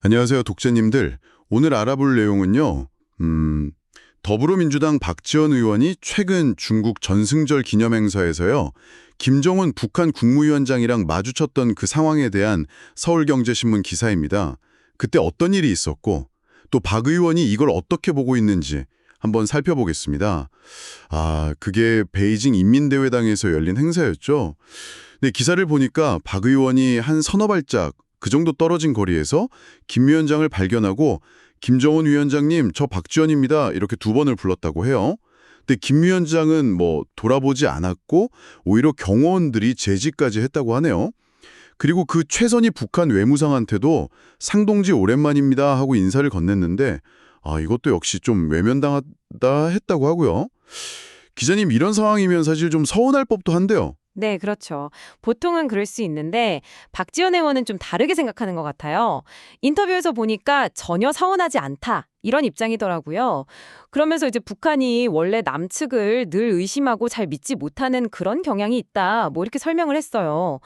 안녕하세요, 독자님들. 오늘 알아볼 내용은요. 음, 더불어민주당 박지원 의원이 최근 중국 전승절 기념행사에서요. 김정은 북한 국무위원장이랑 마주쳤던 그 상황에 대한 서울경제신문 기사입니다. 그때 어떤 일이 있었고 또 박 의원이 이걸 어떻게 보고 있는지 한번 살펴보겠습니다. 아, 그게 베이징 인민대회당에서 열린 행사였죠. 네, 기사를 보니까 박 의원이 한 서너 발짝 그 정도 떨어진 거리에서 김 위원장을 발견하고 김정은 위원장님 저 박지원입니다 이렇게 두 번을 불렀다고 해요. 근데 김 위원장은 뭐 돌아보지 않았고 오히려 경호원들이 제지까지 했다고 하네요. 그리고 그 최선희 북한 외무상한테도 상동지 오랜만입니다 하고 인사를 건넸는데 아 이것도 역시 좀 외면당하다 했다고 하고요. 기자님 이런 상황이면 사실 좀 서운할 법도 한데요. 네, 그렇죠. 보통은 그럴 수 있는데 박지원 의원은 좀 다르게 생각하는 것 같아요. 인터뷰에서 보니까 전혀 서운하지 않다. 이런 입장이더라고요. 그러면서 이제 북한이 원래 남측을 늘 의심하고 잘 믿지 못하는 그런 경향이 있다. 뭐 이렇게 설명을 했어요.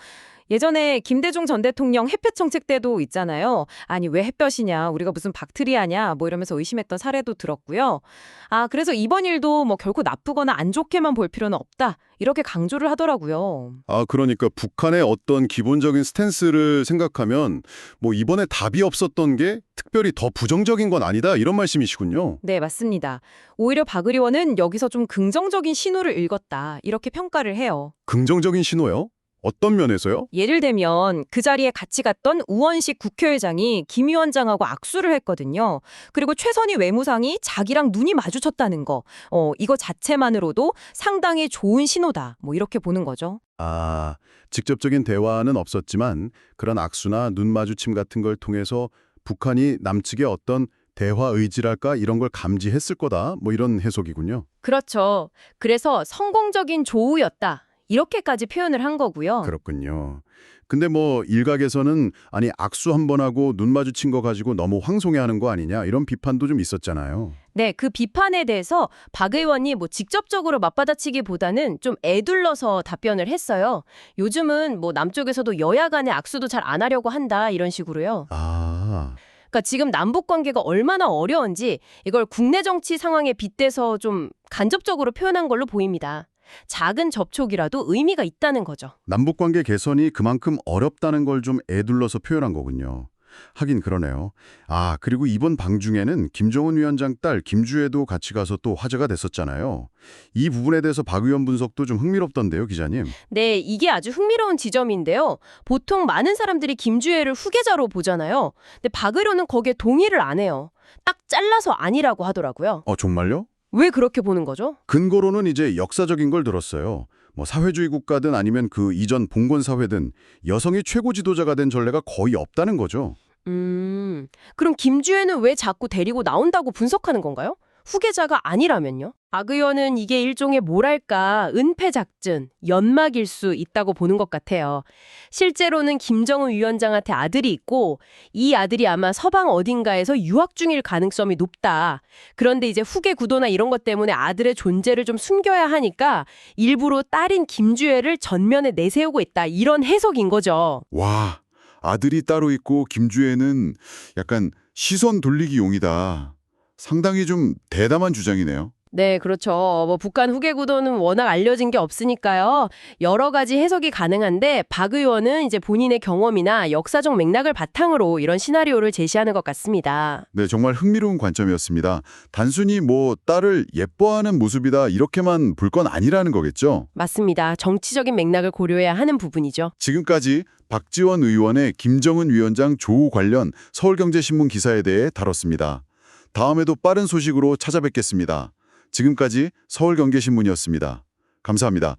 예전에 김대중 전 대통령 햇볕 정책 때도 있잖아요. 아니 왜 햇볕이냐, 우리가 무슨 박테리아냐, 뭐 이러면서 의심했던 사례도 들었고요. 아 그래서 이번 일도 뭐 결코 나쁘거나 안 좋게만 볼 필요는 없다. 이렇게 강조를 하더라고요. 아, 그러니까 북한의 어떤 기본적인 스탠스를 생각하면 뭐 이번에 답이 없었던 게 특별히 더 부정적인 건 아니다 이런 말씀이시군요. 네, 맞습니다. 오히려 박 의원은 여기서 좀 긍정적인 신호를 읽었다. 이렇게 평가를 해요. 긍정적인 신호요? 어떤 면에서요? 예를 들면 그 자리에 같이 갔던 우원식 국회의장이 김 위원장하고 악수를 했거든요. 그리고 최선희 외무상이 자기랑 눈이 마주쳤다는 거. 어, 이거 자체만으로도 상당히 좋은 신호다. 뭐 이렇게 보는 거죠. 아, 직접적인 대화는 없었지만 그런 악수나 눈 마주침 같은 걸 통해서 북한이 남측의 어떤 대화 의지랄까 이런 걸 감지했을 거다. 뭐 이런 해석이군요. 그렇죠. 그래서 성공적인 조우였다. 이렇게까지 표현을 한 거고요. 그렇군요. 근데 뭐 일각에서는 아니 악수 한 번 하고 눈 마주친 거 가지고 너무 황송해하는 거 아니냐 이런 비판도 좀 있었잖아요. 네, 그 비판에 대해서 박 의원이 뭐 직접적으로 맞받아치기보다는 좀 애둘러서 답변을 했어요. 요즘은 뭐 남쪽에서도 여야 간의 악수도 잘 안 하려고 한다 이런 식으로요. 아, 그러니까 지금 남북 관계가 얼마나 어려운지 이걸 국내 정치 상황에 빗대서 좀 간접적으로 표현한 걸로 보입니다. 작은 접촉이라도 의미가 있다는 거죠. 남북 관계 개선이 그만큼 어렵다는 걸 좀 애둘러서 표현한 거군요. 하긴 그러네요. 아, 그리고 이번 방중에는 김정은 위원장 딸 김주애도 같이 가서 또 화제가 됐었잖아요. 이 부분에 대해서 박 의원 분석도 좀 흥미롭던데요, 기자님. 네, 이게 아주 흥미로운 지점인데요. 보통 많은 사람들이 김주애를 후계자로 보잖아요. 근데 박 의원은 거기에 동의를 안 해요. 딱 잘라서 아니라고 하더라고요. 어, 정말요? 왜 그렇게 보는 거죠? 근거로는 이제 역사적인 걸 들었어요. 뭐 사회주의 국가든 아니면 그 이전 봉건 사회든 여성이 최고 지도자가 된 전례가 거의 없다는 거죠. 음, 그럼 김주애는 왜 자꾸 데리고 나온다고 분석하는 건가요? 후계자가 아니라면요? 박 의원은 이게 일종의 뭐랄까 은폐작전, 연막일 수 있다고 보는 것 같아요. 실제로는 김정은 위원장한테 아들이 있고 이 아들이 아마 서방 어딘가에서 유학 중일 가능성이 높다. 그런데 이제 후계 구도나 이런 것 때문에 아들의 존재를 좀 숨겨야 하니까 일부러 딸인 김주애를 전면에 내세우고 있다. 이런 해석인 거죠. 와, 아들이 따로 있고 김주애는 약간 시선 돌리기 용이다. 상당히 좀 대담한 주장이네요. 네, 그렇죠. 뭐 북한 후계 구도는 워낙 알려진 게 없으니까요. 여러 가지 해석이 가능한데 박 의원은 이제 본인의 경험이나 역사적 맥락을 바탕으로 이런 시나리오를 제시하는 것 같습니다. 네, 정말 흥미로운 관점이었습니다. 단순히 뭐 딸을 예뻐하는 모습이다 이렇게만 볼 건 아니라는 거겠죠. 맞습니다. 정치적인 맥락을 고려해야 하는 부분이죠. 지금까지 박지원 의원의 김정은 위원장 조우 관련 서울경제신문 기사에 대해 다뤘습니다. 다음에도 빠른 소식으로 찾아뵙겠습니다. 지금까지 서울경제신문이었습니다. 감사합니다.